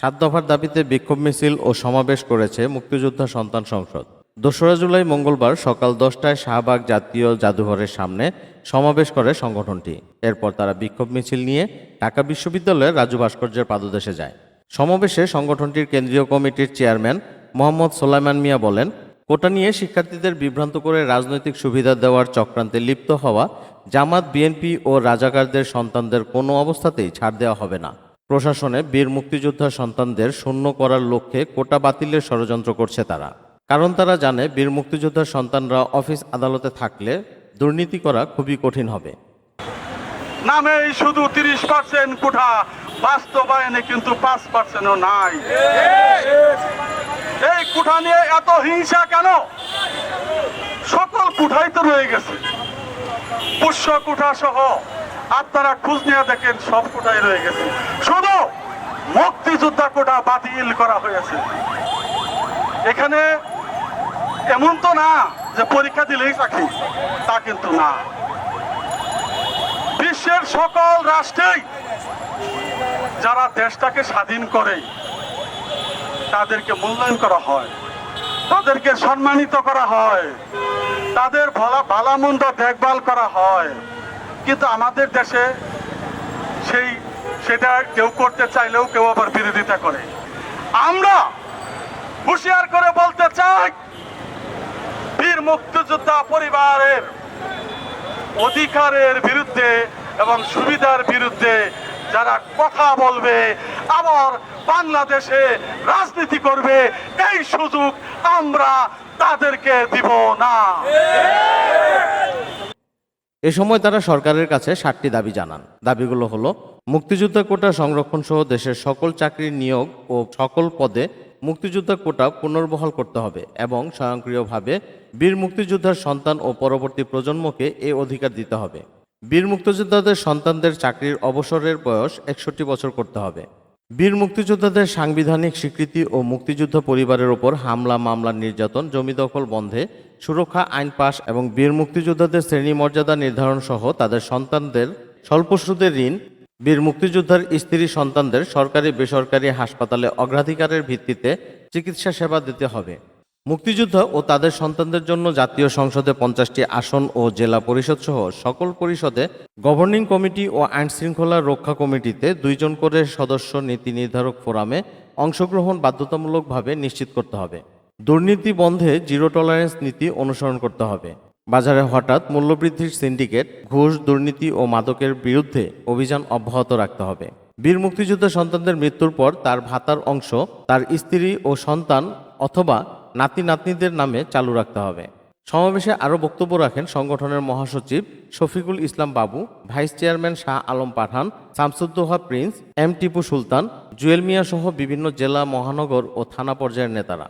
সাত দফার দাবিতে বিক্ষোভ মিছিল ও সমাবেশ করেছে মুক্তিযোদ্ধা সন্তান সংসদ। দোসরা জুলাই মঙ্গলবার সকাল দশটায় শাহবাগ জাতীয় জাদুঘরের সামনে সমাবেশ করে সংগঠনটি। এরপর তারা বিক্ষোভ মিছিল নিয়ে ঢাকা বিশ্ববিদ্যালয়ের রাজু ভাস্কর্যের পাদদেশে যায়। সমাবেশে সংগঠনটির কেন্দ্রীয় কমিটির চেয়ারম্যান মোহাম্মদ সোলাইমান মিয়া বলেন, কোটা নিয়ে শিক্ষার্থীদের বিভ্রান্ত করে রাজনৈতিক সুবিধা দেওয়ার চক্রান্তে লিপ্ত হওয়া জামাত, বিএনপি ও রাজাকারদের সন্তানদের কোনো অবস্থাতেই ছাড় দেওয়া হবে না। প্রশাসনে বীর মুক্তিযোদ্ধা সন্তানদের শূন্য করার লক্ষ্যে কোটা বাতিলের ষড়যন্ত্র করছে তারা। কারণ তারা জানে বীর মুক্তিযোদ্ধার সন্তানরা অফিস আদালতে থাকলে দুর্নীতি করা খুবই কঠিন হবে। নামেই শুধু তিরিশ পার্সেন্ট কোঠা, বাস্তবায়নে কিন্তু পাঁচ পার্সেন্টও নাই। এই কুঠা নিয়ে এত হিংসা কেন? সকল কুঠাই তো রয়ে গেছে। পুষ্য কুঠা সহ আপনারা খোঁজ নিয়ে দেখেন সব কোটাই রয়ে গেছে। শুধু মুক্তিযোদ্ধা কোটা বাতিল করা হয়েছে। এখানে এমন তো না যে পরীক্ষা দিলেই চাকরি, তা কিন্তু না। বিশ্বের সকল রাষ্ট্রেই যারা দেশটাকে স্বাধীন করে, তাদেরকে মূল্যায়ন করা হয়, তাদেরকে সম্মানিত করা হয়, তাদের ভালা ভালামন্দ দেখভাল করা হয়। কিন্তু আমাদের দেশে সেই, সেটা কেউ করতে চাইলেও কেউ আবার বিরোধিতা করে। আমরা হুঁশিয়ার করে বলতে চাই, বীর মুক্তিযোদ্ধা পরিবারের অধিকারের বিরুদ্ধে এবং সুবিধার বিরুদ্ধে যারা কথা বলবে, আবার বাংলাদেশে রাজনীতি করবে, এই সুযোগ আমরা তাদেরকে দিব না। এ সময় তারা সরকারের কাছে সাতটি দাবি জানান। দাবিগুলো হলো, মুক্তিযোদ্ধা কোটা সংরক্ষণ সহ দেশের সকল চাকরির নিয়োগ ও সকল পদে মুক্তিযোদ্ধা কোটা পুনর্বহাল করতে হবে এবং স্বয়ংক্রিয়ভাবে বীর মুক্তিযোদ্ধার সন্তান ও পরবর্তী প্রজন্মকে এ অধিকার দিতে হবে। বীর মুক্তিযোদ্ধাদের সন্তানদের চাকরির অবসরের বয়স একষট্টি বছর করতে হবে। বীর মুক্তিযোদ্ধাদের সাংবিধানিক স্বীকৃতি ও মুক্তিযুদ্ধ পরিবারের ওপর হামলা, মামলা, নির্যাতন, জমি দখল বন্ধে সুরক্ষা, আইন পাশ এবং বীর মুক্তিযোদ্ধাদের শ্রেণি মর্যাদা নির্ধারণ সহ তাদের সন্তানদের, স্বল্প সুদের ঋণ, বীর মুক্তিযোদ্ধার স্ত্রী সন্তানদের সরকারি, বেসরকারি হাসপাতালে অগ্রাধিকারের ভিত্তিতে চিকিৎসা সেবা দিতে হবে। মুক্তিযোদ্ধা ও তাদের সন্তানদের জন্য জাতীয় সংসদে পঞ্চাশটি আসন ও জেলা পরিষদ সহ সকল পরিষদে গভর্নিং কমিটি ও আইন শৃঙ্খলা রক্ষা কমিটিতে দুইজন করে সদস্য নীতি নির্ধারক ফোরামে অংশগ্রহণ বাধ্যতামূলকভাবে নিশ্চিত করতে হবে। দুর্নীতি বন্ধে জিরো টলারেন্স নীতি অনুসরণ করতে হবে। বাজারে হঠাৎ মূল্যবৃদ্ধির সিন্ডিকেট, ঘুষ, দুর্নীতি ও মাদকের বিরুদ্ধে অভিযান অব্যাহত রাখতে হবে। বীর মুক্তিযোদ্ধা সন্তানদের মৃত্যুর পর তার ভাতার অংশ তার স্ত্রী ও সন্তান অথবা নাতি নাতনিদের নামে চালু রাখতে হবে। সমাবেশে আরও বক্তব্য রাখেন সংগঠনের মহাসচিব Shafiqul Islam Babu, vice chairman Shah Alam Pathan, Shamsuddoha Prince, M Tipu Sultan, Jewel Miah সহ বিভিন্ন জেলা মহানগর ও থানা পর্যায়ের নেতারা।